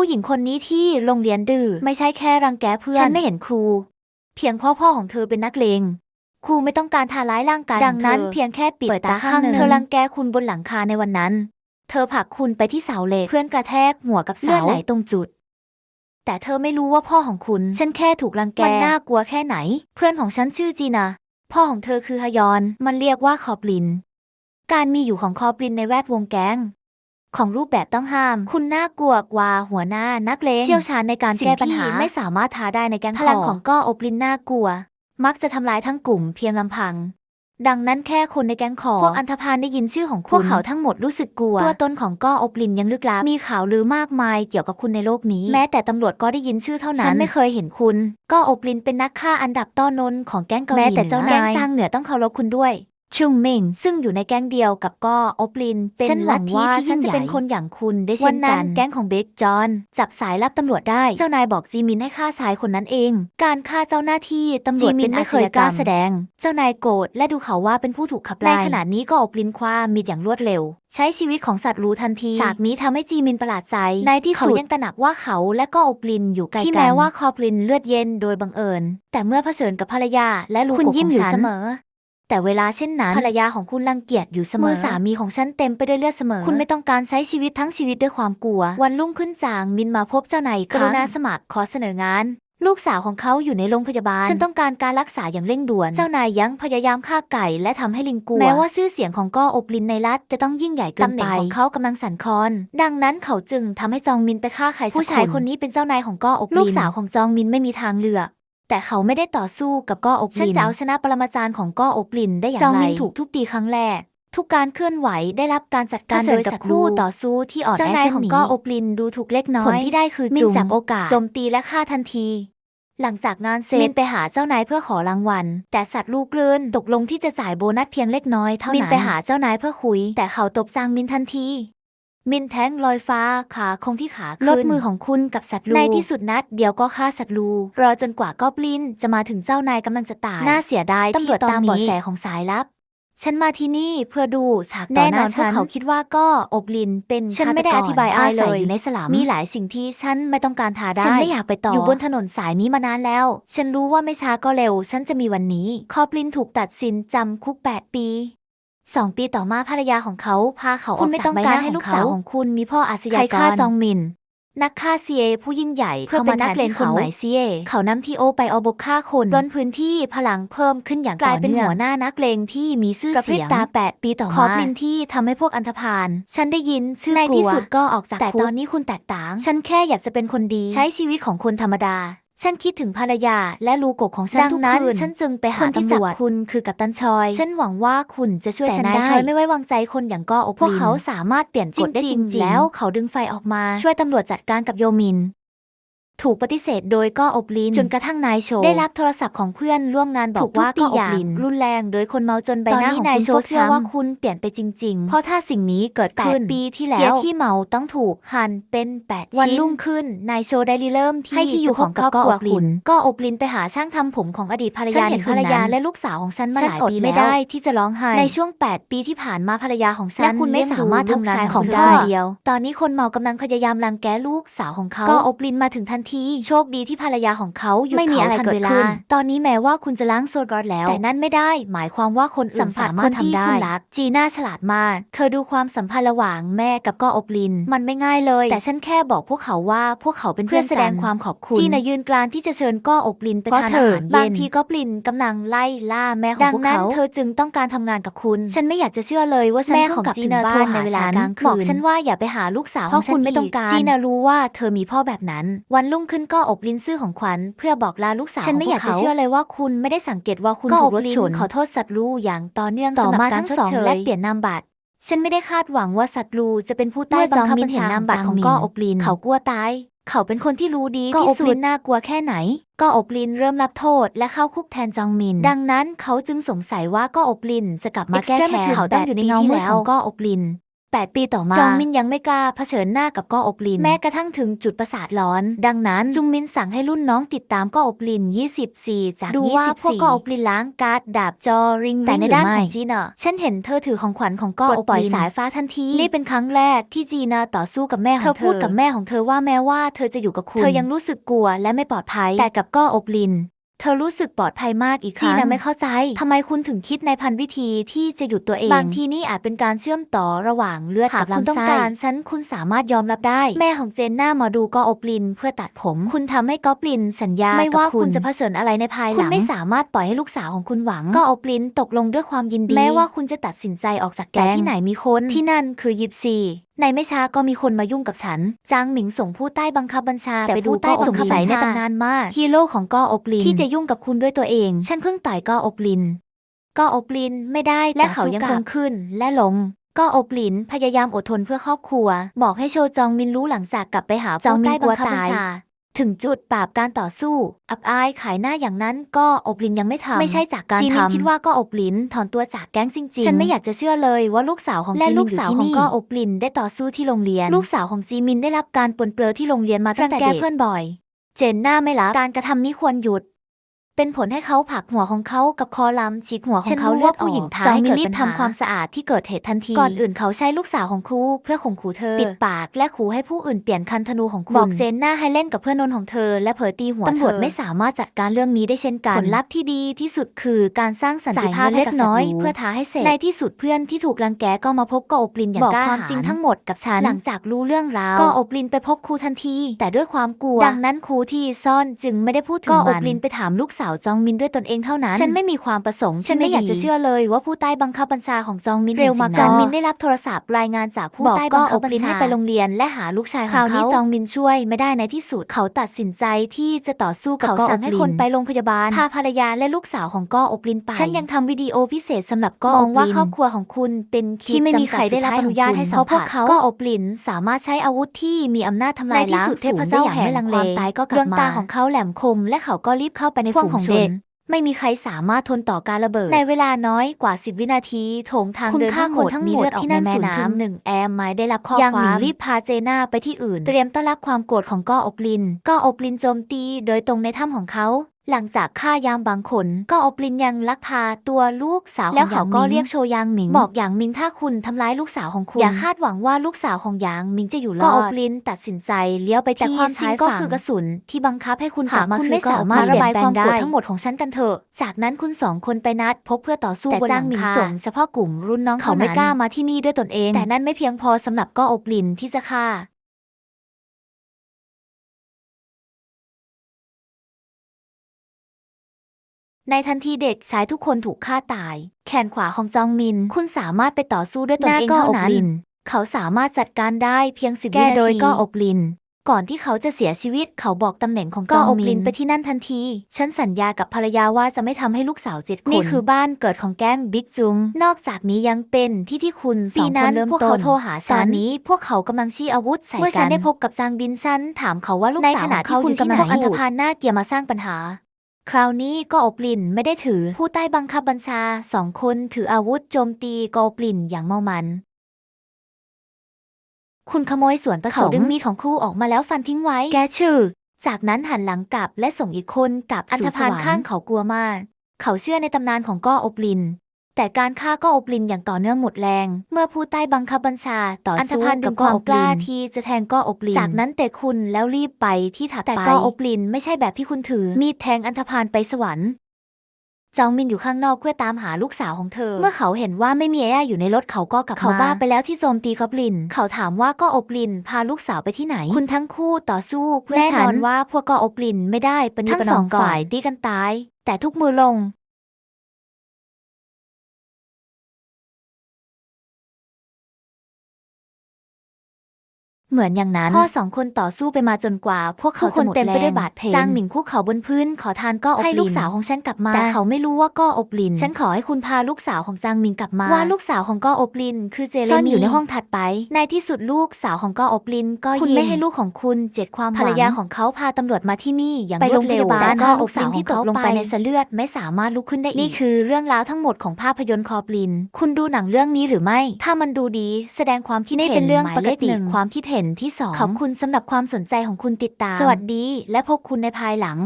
ผู้หญิงคนนี้ที่โรงเรียนดื้อไม่ใช่แค่รังแกเพื่อน ฉันไม่เห็นครู เพียงเพ่อพ่อของเธอเป็นนักเลงครูไม่ต้องการทาร้ายร่างกายดังนั้น เพียงแค่ปิดตาข้างหนึ่งเธอรังแกคุณบนหลังคาในวันนั้น เธอผลักคุณไปที่เสาเหล็กเพื่อนกระแทกหัวกับเสาเลือดไหลตรงจุด แต่เธอไม่รู้ว่าพ่อของคุณ ฉันแค่ถูกรังแกมันน่ากลัวแค่ไหน เพื่อนของฉันชื่อจีนาพ่อของเธอคือฮยอน มันเรียกว่าคอบลิน การมีอยู่ของคอบลินในแวดวงแก๊ง ของรูปแบบต้องห้าม คุณน่ากลัวกว่าหัวหน้านักเลงเชี่ยวชาญในการแก้ปัญหาไม่สามารถทาได้ในแก๊งพลังของก้ออบลินน่ากลัว มักจะทำลายทั้งกลุ่มเพียงลำพัง ดังนั้นแค่คนในแก๊งขอพวกอันธพาลได้ยินชื่อของคุณพวกเขาทั้งหมดรู้สึกกลัว ตัวตนของก้ออบลินยังลึกลับมีข่าวลือมากมายเกี่ยวกับคุณในโลกนี้ แม้แต่ตำรวจก็ได้ยินชื่อเท่านั้นฉันไม่เคยเห็นคุณก้ออบลินเป็นนักฆ่าอันดับต้อนนของแก๊งเกาหลีแม้แต่เจ้านายแก๊งจางเหนือต้องเคารพคุณด้วย ชุงเมงซึ่งอยู่ในแก๊งเดียวกับก้ออบลิน เป็นฉันหวังว่าลัทธิที่ฉัฉันนจะจะเป็เป็นนคคนนอย่างคุณได้เช่นกันแก๊งของเบคจอนจับสายลับตำรวจได้ เจ้านายบอกจีมินให้ฆ่าชายคนนั้นเอง การฆ่าเจ้าหน้าที่ตำรวจจีมินเป็นไม่อาเคชยญากล้ารรม แสดง เจ้านายโกรธและดูเขาว่าเป็นผู้ถูกขับไล่ในขณะนี้ก็อบลินความมิดอย่างรวดเร็ว ใช้ชีวิตของสัตว์รู้ทันที ฉากนี้ทำให้จีมินประหลาดใจในที่สุดเขายังตระหนักว่าเขาและก็อบลินอยู่ไกลกันที่แม้ว่าคอบลินเลือดเย็นโดยบังเอิญ แต่เมื่อเผชิญกับภรรยาและลูกคุณกบยิ้มขงอยู่ฉัน เสมอ แต่เวลาเช่นนั้นภรรยาของคุณรังเกียจอยู่เสมอมือสามีของฉันเต็มไปด้วยเลือดเสมอ คุณไม่ต้องการใช้ชีวิตทั้งชีวิตด้วยความกลัว วันรุ่งขึ้นจางมินมาพบเจ้านายอีกครั้งกรุณาสมัครขอเสนองานลูกสาวของเขาอยู่ในโรงพยาบาล ฉันต้องการการรักษาอย่างเร่งด่วน เจ้านายยังพยายามฆ่าไก่และทำให้ลิงกลัว แม้ว่าชื่อเสียงของก้ออบลินในรัฐจะต้องยิ่งใหญ่เกินไปตำแหน่งของเขากำลังสั่นคลอน ดังนั้นเขาจึงทำให้จองมินไปฆ่าใครสักคนผู้ชายคนนี้เป็นเจ้านายของก้ออบลิน ลูกสาวของจองมินไม่มีทางเลือก แต่เขาไม่ได้ต่อสู้กับก้ออบลิน ฉันจะเอาชนะปรมาจารย์ของก้ออบลินได้อย่างไรจองมินถูกทุบตีครั้งแรก ทุกการเคลื่อนไหวได้รับการจัดการโดยศัตรูต่อสู้ที่อ่อนแอเจ้านายของก้ออบลินดูถูกเล็กน้อยผลที่ได้คือมินจับโอกาสโจมตีและฆ่าทันที หลังจากงานเสร็จมินไปหาเจ้านายเพื่อขอรางวัล แต่สัตว์ลูกเลื่อนตกลงที่จะจ่ายโบนัสเพียงเล็กน้อยเท่านั้นมินไปหาเจ้านายเพื่อคุย แต่เขาตบจางมินทันที มินแท้งลอยฟ้าขาคงที่ขาขึ้นลดมือของคุณกับสัตว์ลูในที่สุดนัดเดียวก็ฆ่าสัตว์ลูรอจนกว่ากอบลินจะมาถึงเจ้านายกำลังจะตายน่าเสียดายตำรวจตามเบาะแสของสายลับ ฉันมาที่นี่เพื่อดูฉากต่อหน้าฉันพวกเขาคิดว่าก็อบลินเป็นฉันไม่ได้ฆตกรอธิบายอะไรเลยอยู่ในสลามมีหลายสิ่งที่ฉันไม่ต้องการทาได้ฉันไม่อยากไปต่ออยู่บนถนนสายนี้มานานแล้ว ฉันรู้ว่าไม่ช้าก็เร็ว ฉันจะมีวันนี้คอบลินถูกตัดสินจำคุก 8 ปี สองปีต่อมาภรรยาของเขาพาเขาอคุอกณไม่จากต้องใบหการน้าให้ให้ลูลูกกสาสาววขขอองงคุณมีพ่ออาชญากรใครฆ่าจองมิน นักฆ่าซีเอผู้ยิ่งใหญ่เพื่อเข้ามาเป็นนันักกเลเลงงเขาคนใหม่ซีเอเขานำทีโอไปเอาบกฆ่าคนล้นพื้นที่พลังเพิ่มขึ้นอย่างกลายเป็นต่อหัอวหน้านักเลงที่มีชื่อกระพริบเสียงตาแปดปีต่อมาคอปลินที่ทำให้พวกอันธพาลฉันได้ยินชื่อในในที่ที่สุสุดดก็ออกจากแต่ตอนนี้คุณแตกต่าง ฉันแค่อยากจะเป็นคนดีใช้ชีวิตของคนธรรมดา ฉันคิดถึงภรรยาและลูกกบของฉันดังทุกนั้นคืนฉันจึงไปหาคนที่ตำจัรบวจคุณคือกัปตันชอย ฉันหวังว่าคุณจะช่วยแต่ฉันนายได้ชอยไม่ไว้วางใจคนอย่างก้ออบลินพวกเขาสามารถเปลี่ยนกฎได้จจริริงงๆๆแล้วเขาดึงไฟออกมาช่วยตำรวจจัดการกับโยมิน ถูกปฏิเสธโดยก้ออบลิน จนกระทั่งนายโช ได้รับโทรศัพท์ของเพื่อนร่วมงานบอกว่าถูก้กอทุบตีอบลินอย่างรุนแรงโดยคนเมาจนใบหน้าของตอนนี้นายคุณโชโชคเชื่อว่าช้ำคุณเปลี่ยนไปจริง ๆ เพราะถ้าสิ่งนี้เกิดขึ้นแปดปีที่เกีแล้ยวร์ที่เมาต้องถูกหั่นเป็นแปดชิ้นวันรุ่งขึ้นนายโชได้ริเริ่มที่ให้ที่อยู่ของจะพบกับครอบครัวก้ออบลิน ก็อบลินไปหาช่างทำผมของอดีตภรรฉัยานเห็นในคืนภรรยานั้นและลูกสาวของฉันมาฉันหลายอดปีไม่แล้วได้ที่จะร้องไห้ในช่วง 8 ปีที่ผ่านมาภรรยาของฉันและคุณไม่เลี้ยงสามารถดูลูกทำงานชายขขอองงเธเธออเดียว ตอนนี้คนเมากำลังพยายามรังแกลูกสาวของเขาก็อบลินมาถึงทันทีโชคดีที่ภรรยาของเขาหยุดไม่มีอะไรขาทันเกิดเวลาขึ้นตอนนี้แม้ว่าคุณจะล้างโซดรอดแล้ว แต่นั่นไม่ได้ หมายความว่าคนอื่สันมผัสสามารถคนที่ทำได้คุณรักจีน่าฉลาดมาก เธอดูความสัมพันธ์ระหว่างแม่กับก็อบลิน มันไม่ง่ายเลย แต่ฉันแค่บอกพวกเขาว่าพวกเขาเป็นเพื่อนเพื่แสอนกันดงความขอบคุณจีน่ายืนกลานที่จะเชิญก็อบลินไปเพราะทานเธอาอหารเย็นบางทีก็ปลินกำลังไล่ล่าแม่ของพวกเขาดังนั้นเธอจึงต้องการทำงานกับคุณ ฉันไม่อยากจะเชื่อเลยว่าฉันแม่เพิ่ของกลับจีถึงน่าบ้าโทรนหาในเวลาฉันกลางคืนบอกฉันว่าอย่าไปหาลูกสาวเพราะของฉันคุณไม่ต้องกการจีน่ารู้ว่าเธอมีพ่อแบบนั้นวันรุ่งขึ้นก็อบลินซื้อของขวัญเพื่อบอกลาลูกสาวฉันไม่อยากจะเชื่อเลยว่าคุณไม่ได้สังเกตว่าคุณก็ถูอบกรถลินชนขอโทษสัตว์ลูอย่างต่อเนื่องต่อสำหรับมาการทั้งชดสองเชยและเปลี่ยนนามบัตรฉันไม่ได้คาดหวังว่าสัตว์ลูจะเป็นผู้ใต้เมื่อบังคับจองมินบัญชาเห็นนามบัตรของของก็มินอบลินเขากลัวตาย เขาเป็นคนที่รู้ดีก็ที่อบสุลิดนน่ากลัวแค่ไหน ก็อบลินเริ่มรับโทษและเข้าคุกแทนจองมิน ดังนั้นเขาจึงสงสัยว่าก็อบลินจะกลับมาแก้แค้น Extremity เขาต้องอยู่ในเงามืดของก็อบลิน 8 ปีต่อมา จองมินยังไม่กล้าเผชิญหน้ากับก้ออบลิน แม้กระทั่งถึงจุดประสาทร้อน ดังนั้นจุงมินสั่งให้รุ่นน้องติดตามก้ออบลิน 24 จาก ดู24ว่าพวกก้ออบลินล้างการ์ดดาบจอริงแต่ในด้านของจีน่ะฉันเห็นเธอถือของขวัญของก้ออบลินปลดปล่อยสายฟ้าทันที นี่เป็นครั้งแรกที่จีน่าต่อสู้กับแม่ของเธอเธอพูดกับแม่ของเธอว่าแม้ว่าเธอจะอยู่กับคุณ เธอยังรู้สึกกลัวและไม่ปลอดภัยแต่กับก้ออบลิน เธอรู้สึกปลอดภัยมากอีกครั้งจีน่าไม่เข้าใจทำไมคุณถึงคิดในพันวิธีที่จะหยุดตัวเอง บางทีนี่อาจเป็นการเชื่อมต่อระหว่างเลือดกับลำไส้หากคุณต้องการฉันคุณสามารถยอมรับได้ แม่ของเจนน่ามาดูก็อบลินเพื่อตัดผม คุณทำให้กอบลินสัญญาไม่ว่าคุณจะเผชิญอะไรในภายหลังคุณไม่สามารถปล่อยให้ลูกสาวของคุณหวัง ก็อบลินตกลงด้วยความยินดี แม้ว่าคุณจะตัดสินใจออกจากแก๊งที่ไหนมีคนที่นั่นคือยิปซี ในไม่ช้าก็มีคนมายุ่งกับฉัน จางหมิงส่งผู้ใต้บังคับบัญชา แต่ไปดูผู้ใต้ก็บัสงงคับสัยบัญในชาตำนานมาก ฮีโร่ของก็อบลิน ที่จะยุ่งกับคุณด้วยตัวเอง ฉันเพิ่งต่อยก็อบลินก็อบลินไม่ได้ และเขายังคงขึ้นและลงก็อบลินพยายามอดทนเพื่อครอบครัว บอกให้โชจองมินรู้หลังจากกลับไปหาจองมินผู้ใต้บังคับกลัวบัญตายชา ถึงจุดปราบการต่อสู้ อับอายขายหน้าอย่างนั้นก็อบลินยังไม่ทำไม่ใช่จากการจีมินทำคิดว่าก็อบลินถอนตัวจากแก๊งจริงๆ ฉันไม่อยากจะเชื่อเลยว่าลูกสาวของและจีมินลูกสาวยู่ที่ของนี่ก็ก็อบลินได้ต่อสู้ที่โรงเรียน ลูกสาวของจีมินได้รับการปลนเปลือที่โรงเรียนมาตั้งแต่รังแกเด็กเพื่อนบ่อย เจนหน้าไม่รับการกระทำนี้ควรหยุด เป็นผลให้เขาผลักหัวของเขากับคอลำฉีกหัวของเขาเลือดออกผู้หญิงท้าจองให้มิเกินดรีบปัญหาทำความสะอาดที่เกิดเหตุทันที ก่อนอื่นเขาใช้ลูกสาวของครูเพื่อข่มขู่เธอ ปิดปากและขู่ให้ผู้อื่นเปลี่ยนคันธนูของคุณบอกเจนหน้าให้เล่นกับเพื่อนนนท์ของเธอ และเผยตีหัวตำรวจเธอไม่สามารถจัดการเรื่องนี้ได้เช่นกันผลลัพธ์ที่ดีที่สุดคือการสร้างสันติภาพจ่ายเงินเล็กน้อยให้กับศัตรูเพื่อท้าให้เสร็จในที่สุดเพื่อนที่ถูกรังแกก็มาพบก็อบลินอย่างบอกกล้าความหาญจริงทั้งหมดกับฉันหลังจากรู้เรื่องราวก็อบลินไปพบครูทันที แต่ด้วยความกลัว ดังนั้นครูที่ซ่อนจึงไม่ได้พูดถึงก็มันอบลินไปถามลูกสาวจองมินด้วยตนเองเท่านั้น ฉันไม่มีความประสงค์ ฉันไม่อยากจะเชื่อเลยว่าผู้ใต้บังคับบัญชาของจองมินเร็วมากจองมินได้รับโทรศัพท์รายงานจากผู้บอกใต้ก็บังคับอบบัญลินชาให้ให้ไปไปโรโรงงเรีเรียยนนและหาลูกชายของเขาคราวนี้จองมินช่วยไม่ได้ในที่สุดเขาตัดสินใจที่จะต่อสู้กับเขาก็สั่อบงให้ลิคนนไปโรงพยาบาลพาภรรยาและลูกสาวของก้ออบลินไป ฉันยังทำวิดีโอพิเศษสำหรับก้อมอองบว่าลินครอบครัวของคุณเป็นที่ไม่มีใครได้รับอนุญาตให้สัมเพราะพผัวสกเขาก็อบลินสามารถใช้อาวุธที่มีอำนาจทำลายในที่ล้างสุดเทพเจ้าแห่งความตายก็กลับมาดวงตาของเขาแหลมคม และเขาก็รีบเข้าไปในพวกฝูงของชเด็นกไม่มีใครสามารถทนต่อการระเบิด ในเวลาน้อยกว่า 10 วินาที โถงทางคุณเดินฆ่าทั้งหมดคนทั้งหมดมีเลือดออกที่ในนั่นแม่ศูนย์ถึงน้ำหนึ่งแอมไม้ได้รับข้อยังควาหมิมงรีบพาเจน่าไปที่อื่น เตรียมต้อนรับความโกรธของก้ออบลินก้ออบลินโจมตีโดยตรงในถ้ำของเขา หลังจากฆ่ายามบางขนก็อบลินยังลักพาตัวลูกสาวของแล้วเขาก็หยงมิงเรียกโชยางหมิง บอกหยางมิงถ้าคุณทำร้ายลูกสาวของคุณ อย่าคาดหวังว่าลูกสาวของหยางมิงจะอยู่รอดก็อบลินตัดสินใจเลี้ยวไปแต่ที่ความจริงซ้ายก็ฝั่งคือกระสุน ที่บังคับให้คุณกหาลักบมาคุณคือไม่ก็สามารถระบายเปลี่ยนแปลงความโกรธได้ทั้งหมดของฉันกันเถอะ จากนั้นคุณสองคนไปนัด พบเพื่อต่อสู้แต่บนหจ้าลังงหมิงคาส่งเฉพาะกลุ่มรุ่นน้องเขาไม่กล้ามาที่นี่ด้วยตนเอง แต่นั่นไม่เพียงพอสำหรับก็อบลินที่จะฆ่า ในทันทีเด็กชายทุกคนถูกฆ่าตาย แขนขวาของจองมิน คุณสามารถไปต่อสู้ด้วยตนเองหน้าก็เท่าอบนั้นลินเขาสามารถจัดการได้เพียงสิบแก้วินาทีโดยก็อบลิน ก่อนที่เขาจะเสียชีวิต เขาบอกตำแหน่งของจก็องอบมิลินนไปที่นั่นทันที ฉันสัญญากับภรรยาว่าจะไม่ทำให้ลูกสาวเจ็ดคน นี่คือบ้านเกิดของแก๊งบิ๊กจุง นอกจากนี้ยังเป็นที่ที่คุณสปีองคนั้นนเริ่มพวกต้เขานโทรหาฉันตอนนี้ พวกเขากำลังชี้อาวุธใส่กัน เมื่อฉันได้พบกับจางบินซันถามเขาว่าลูกในสาวขณะของเขาที่คุณอยู่ที่ไหนกำลังพวกอันธพาลหน้าเกียร์มาสร้างปัญหา คราวนี้ก็อบลินไม่ได้ถือผู้ใต้บังคับบัญชาสองคนถืออาวุธโจมตีก็อบลินอย่างเมามัน คุณขโมยส่วนผสมเขาดึงมีดของครูออกมาแล้วฟันทิ้งไว้ แกชื่อ จากนั้นหันหลังกลับและส่งอีกคนกลับอันธพาลข้างเขากลัวมาก เขาเชื่อในตำนานของก้ออบลิน แต่การฆ่าก้ออบลินอย่างต่อเนื่องหมดแรง เมื่อผู้ใต้บังคับบัญชา ต่ออันธสู้พาลดึกับงก้อความอบลินกล้าที่จะแทงก้ออบลิน จากนั้นเตะคุณแล้วรีบไปที่ถัดไปแต่ก้ออบลินไม่ใช่แบบที่คุณถือ มีดแทงอันธพาลไปสวรรค์จองมินอยู่ข้างนอกเพื่อตามหาลูกสาวของเธอ เมื่อเขาเห็นว่าไม่มีแย่อยู่ในรถเขาก็กลับมา เขาบ้าไปแล้วที่โจมตีกอบลิน เขาถามว่าก็อบลิน พาลูกสาวไปที่ไหน คุณทั้งคู่ต่อสู้เพื่อแน่ฉันอนนว่าพวกก็อบลินไม่ได้ปณีทั้งประนสออมงก่อนฝ่ายดีกันตาย แต่ทุกมือลง เหมือนอย่างนั้น พ่อสองคนต่อสู้ไปมาจนกว่า พวกเขาจะหมดเต็มไปด้วยแรงบาดแผลจางหมิงคุกเขาบนพื้น ขอทานก็อบลินให้ลูกสาวของฉันกลับมา แต่เขาไม่รู้ว่าก็อบลิน ฉันขอให้คุณพาลูกสาวของจางหมิงกลับมา ว่าลูกสาวของก็อบลิน คือเจเรมีซ่อนอยู่ในห้องถัดไป ในที่สุดลูกสาวของก็อบลิน ก็คุณไม่ให้ลูกของคุณเจ็ดความภรรยาของเขาพาตำรวจมาที่นี่อย่างไปรวดเร็วโรงพยาบาลแต่ก็พาลูลูกกสาสาววที่ของตกเขาลงไปไปในเสลือดไม่สามารถลุกขึ้นได้อีกนี่คือเรื่องราวทั้งหมดของภาพยนตร์คอบลิน คุณดูหนังเรื่องนี้หรือไม่ ถ้ามันดูดี แสดงความคิดเห็นเป็นเรื่องปกติความคิดเห็นที่สองขอบคุณสำหรับความสนใจของคุณติดตาม สวัสดีและพบคุณในภายหลัง